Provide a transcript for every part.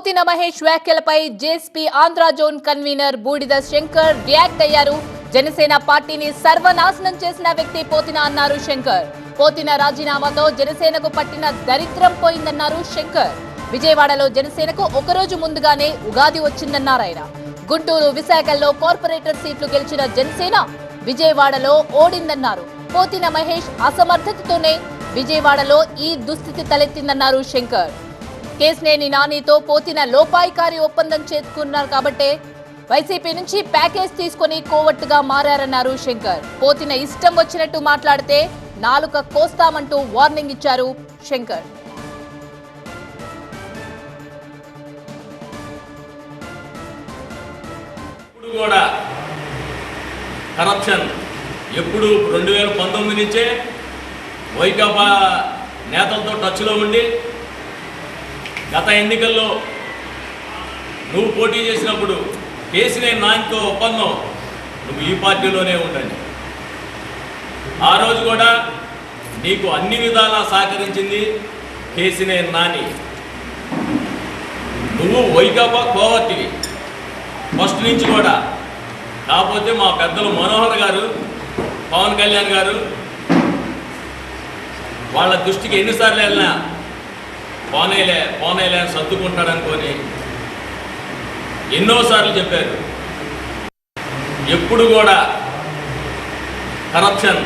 పోతిన మహేష్ వ్యాఖ్యలపై JSP Andhra zone convener బూడిద Shankar react అయ్యారు. జనసేన పార్టీని సర్వనాశనం చేసిన వ్యక్తి పోతిన అన్నారు శంకర్. పోతిన రాజీనామాతో జనసేనకు పట్టిన దరిద్రం పోయిందన్నారు శంకర్. విజయవాడలో జనసేనకు ఒకరోజు ముందుగానే ఉగాది వచ్చిందన్నారు ఆయన. గుంటూరు విశాఖల్లో కార్పొరేటర్ సీట్లు గెలిచిన జనసేన విజయవాడలో ఓడిందన్నారు. పోతిన మహేష్ అసమర్థతతోనే విజయవాడలో ఈ దుస్థితి తలెత్తిందన్నారు శంకర్. కేసినేని నానితో పోతిన లోపాయికారి ఒప్పందం చేసుకున్నారు కాబట్టే వైసీపీ నుంచి ప్యాకేజ్ తీసుకొని కోవట్టుగా మారారన్నారు శంకర్. పోతిన ఇష్టం వచ్చినట్టు మాట్లాడితే నాలుక కోస్తామంటూ వార్నింగ్ ఇచ్చారు శంకర్. కూడా కరప్షన్ ఎప్పుడు రెండు వేల పంతొమ్మిది నుంచే వైకాపా నేతలతో టచ్లో ఉండి గత ఎన్నికల్లో నువ్వు పోటీ చేసినప్పుడు కేసీఆర్ నాయకుతో ఒప్పందం నువ్వు ఈ పార్టీలోనే ఉండండి. ఆ రోజు కూడా నీకు అన్ని విధాలా సహకరించింది కేసీఆర్ నాని. నువ్వు వైకాపా కోవర్టివి ఫస్ట్ నుంచి కూడా కాకపోతే మా పెద్దలు మనోహర్ గారు పవన్ కళ్యాణ్ గారు వాళ్ళ దృష్టికి ఎన్నిసార్లు వెళ్ళినా పోనేలే పోనేలే అని సర్దుకుంటాడు అనుకొని ఎన్నోసార్లు చెప్పారు. ఎప్పుడు కూడా కరప్షన్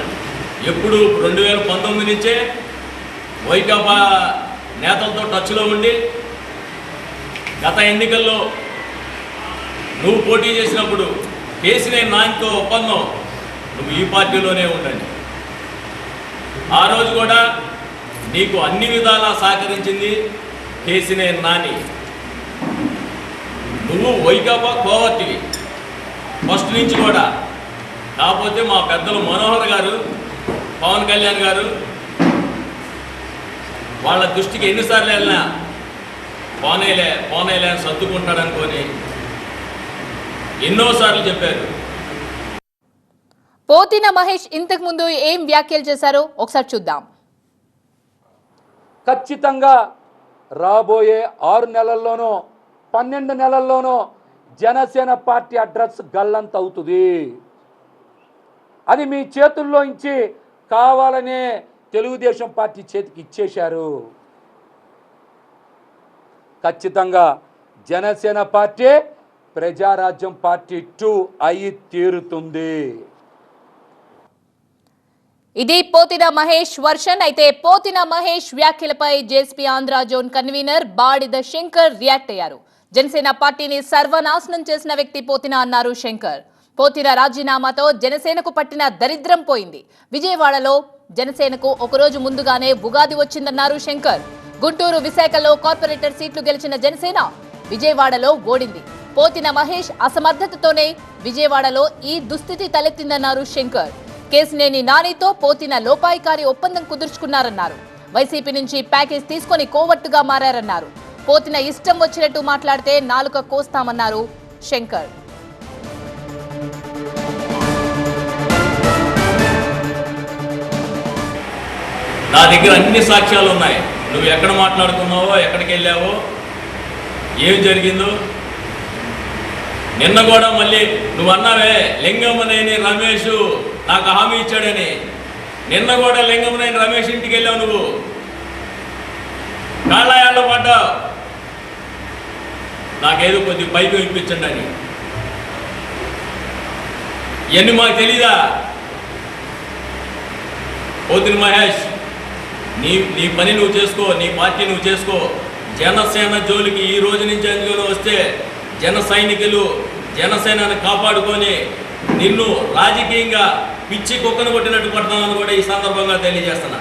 ఎప్పుడు రెండు వేల పంతొమ్మిది నుంచే వైకాపా నేతలతో టచ్లో ఉండి గత ఎన్నికల్లో నువ్వు పోటీ చేసినప్పుడు కేసీఆర్ నాయనతో ఒప్పందం నువ్వు ఈ పార్టీలోనే ఉండండి. ఆ రోజు కూడా నీకు అన్ని విధాలా సహకరించింది కేసినే నాని. నువ్వు వైకాపా కోవర్టివి ఫస్ట్ నుంచి కూడా. కాకపోతే మా పెద్దలు మనోహర్ గారు పవన్ కళ్యాణ్ గారు వాళ్ళ దృష్టికి ఎన్నిసార్లు వెళ్ళినా పోనేలే పోనేలే అని సర్దుకుంటాడు అనుకొని ఎన్నోసార్లు చెప్పారు. పోతిన మహేష్ ఇంతకు ముందు ఏం వ్యాఖ్యలు చేశారో ఒకసారి చూద్దాం. ఖచ్చితంగా రాబోయే ఆరు నెలల్లోనో పన్నెండు నెలల్లోనో జనసేన పార్టీ అడ్రస్ గల్లంత అవుతుంది అది మీ చేతుల్లో ఇచ్చి కావాలనే తెలుగుదేశం పార్టీ చేతికి ఇచ్చేశారు. ఖచ్చితంగా Janasena party Prajarajyam party two అయి తీరుతుంది. ఇది పోతిన మహేష్ వర్షన్. అయితే పోతిన మహేష్ వ్యాఖ్యలపై JSP Andhra zone convener Badida Shankar react అయ్యారు. జనసేన పార్టీని సర్వనాశనం చేసిన వ్యక్తి పోతిన అన్నారు శంకర్. పోతిన రాజీనామాతో జనసేనకు పట్టిన దరిద్రం పోయింది. విజయవాడలో జనసేనకు ఒకరోజు ముందుగానే ఉగాది వచ్చిందన్నారు శంకర్. గుంటూరు విశాఖలో కార్పొరేటర్ సీట్లు గెలిచిన జనసేన విజయవాడలో ఓడింది. పోతిన మహేష్ అసమర్థతతోనే విజయవాడలో ఈ దుస్థితి తలెత్తిందన్నారు శంకర్. కేసినేని నానితో పోతిన లోపాయికారి ఒప్పందం కుదుర్చుకున్నారన్నారు. వైసీపీ నుంచి ప్యాకేజ్ తీసుకొని కోవట్టుగా మారారన్నారు. పోతిన ఇష్టం వచ్చినట్టు మాట్లాడితే నాలుక కోస్తామన్నారు శంకర్. నా దగ్గర అన్ని సాక్ష్యాలు ఉన్నాయి. నువ్వు ఎక్కడ మాట్లాడుకున్నావో ఎక్కడికి వెళ్ళావో ఏం జరిగిందో. నిన్న కూడా మళ్ళీ నువ్వు అన్నావే లింగమనేని రమేష్ నాకు హామీ ఇచ్చాడని. నిన్న కూడా లింగమనేని రమేష్ ఇంటికి వెళ్ళావు నువ్వు. కాళ్ళ పడ్డావు నాకేదో కొద్ది పైకి ఇప్పించండి అని. ఇవన్నీ మాకు తెలీదా? పోతిని మహేష్ నీ నీ పని నువ్వు చేసుకో నీ పార్టీ నువ్వు చేసుకో. జనసేన జోలికి ఈ రోజు నుంచి అందులో వస్తే జన సైనికులు జనసేనను కాపాడుకొని నిన్ను రాజకీయంగా పిచ్చి కుక్కను కొట్టినట్టు కొడతామని కూడా ఈ సందర్భంగా తెలియజేస్తున్నా.